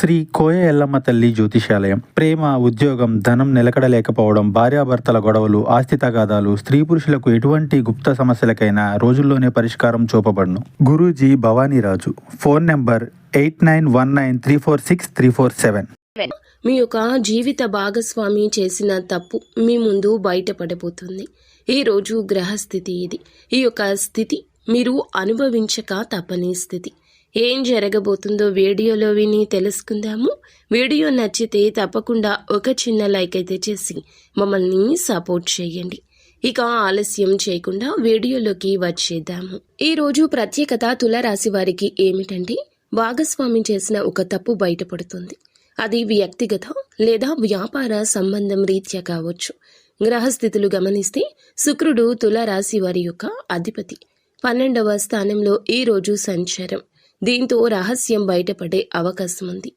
శ్రీ కోయ ఎల్లమ్మ తల్లి జ్యోతిషాలయం. ప్రేమ ఉద్యోగం ధనం నిలకడలేకపోవడం భార్యాభర్తల గొడవలు ఆస్తి తగాదాలు స్త్రీ పురుషులకు ఎటువంటి గుప్త సమస్యలకైనా రోజుల్లోనే పరిష్కారం చూపబడును. Guruji Bhavaniraju phone number eight nine one nine three four six three four seven. మీ యొక్క జీవిత భాగస్వామి చేసిన తప్పు మీ ముందు బయటపడబోతుంది. ఈరోజు గ్రహస్థితి ఇది. ఈ యొక్క స్థితి మీరు అనుభవించక తప్పని స్థితి. ఏం జరగబోతుందో వీడియోలో విని తెలుసుకుందాము. వీడియో నచ్చితే తప్పకుండా ఒక చిన్న లైక్ అయితే చేసి మమ్మల్ని సపోర్ట్ చేయండి. ఇక ఆలస్యం చేయకుండా వీడియోలోకి వచ్చేద్దాము. ఈరోజు ప్రత్యేకత తులరాశి వారికి ఏమిటంటే భాగస్వామి చేసిన ఒక తప్పు బయటపడుతుంది. అది వ్యక్తిగత లేదా వ్యాపార సంబంధం రీత్యా కావచ్చు. గ్రహస్థితులు గమనిస్తే శుక్రుడు తులరాశి వారి యొక్క అధిపతి. పన్నెండవ స్థానంలో ఈరోజు సంచారం. దీంతో రహస్యం బయటపడే అవకాశం ఉంది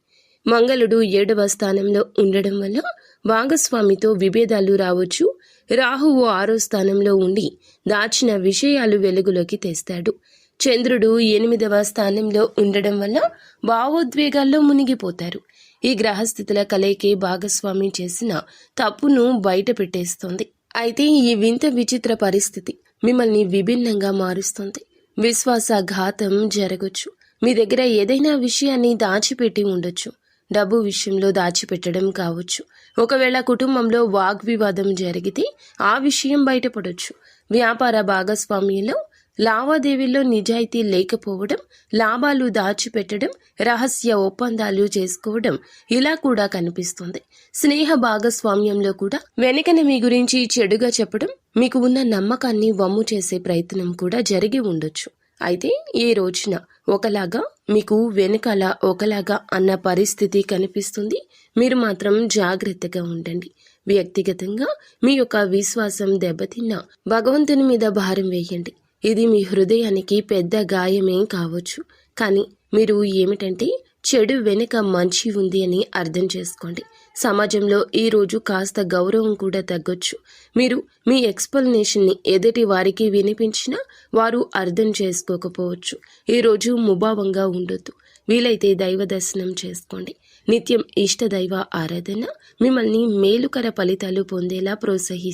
మంగళుడు ఏడవ స్థానంలో ఉండడం వల్ల భాగస్వామితో విభేదాలు రావచ్చు. రాహువు ఆరో స్థానంలో ఉండి దాచిన విషయాలు వెలుగులోకి తెస్తాడు. చంద్రుడు ఎనిమిదవ స్థానంలో ఉండడం వల్ల భావోద్వేగాల్లో మునిగిపోతారు. ఈ గ్రహస్థితుల కలయికే భాగస్వామి చేసిన తప్పును బయట పెట్టేస్తుంది అయితే ఈ వింత విచిత్ర పరిస్థితి మిమ్మల్ని విభిన్నంగా మారుస్తుంది. విశ్వాసఘాతం జరగచ్చు. మీ దగ్గర ఏదైనా విషయాన్ని దాచిపెట్టి ఉండొచ్చు. డబ్బు విషయంలో దాచిపెట్టడం కావచ్చు. ఒకవేళ కుటుంబంలో వాగ్వివాదం జరిగితే ఆ విషయం బయటపడవచ్చు వ్యాపార భాగస్వామ్యంలో లావాదేవీల్లో నిజాయితీ లేకపోవడం లాభాలు దాచిపెట్టడం రహస్య ఒప్పందాలు చేసుకోవడం ఇలా కూడా కనిపిస్తుంది. స్నేహ భాగస్వామ్యంలో కూడా వెనకన మీ గురించి చెడుగా చెప్పడం మీకు ఉన్న నమ్మకాన్ని వమ్ము చేసే ప్రయత్నం కూడా జరిగి ఉండొచ్చు. అయితే ఈ రోజున ఒకలాగా మీకు వెనకాల ఒకలాగా అన్న పరిస్థితి కనిపిస్తుంది. మీరు మాత్రం జాగ్రత్తగా ఉండండి. వ్యక్తిగతంగా మీ యొక్క విశ్వాసం దెబ్బతిన్నా భగవంతుని మీద భారం వేయండి. ఇది మీ హృదయానికి పెద్ద గాయమేం కావచ్చు. కానీ మీరు ఏమిటంటే చెడు వెనుక మంచి ఉంది అని అర్థం చేసుకోండి. సమాజంలో ఈరోజు కాస్త గౌరవం కూడా తగ్గొచ్చు. మీరు మీ ఎక్స్ప్లెనేషన్ని ఎదుటి వారికి వినిపించినా వారు అర్థం చేసుకోకపోవచ్చు. ఈరోజు ముభావంగా ఉండొద్దు. వీలైతే దైవ దర్శనం చేసుకోండి. నిత్యం ఇష్ట దైవ ఆరాధన మిమ్మల్ని మేలుకర ఫలితాలు పొందేలా ప్రోత్సహిస్తుంది.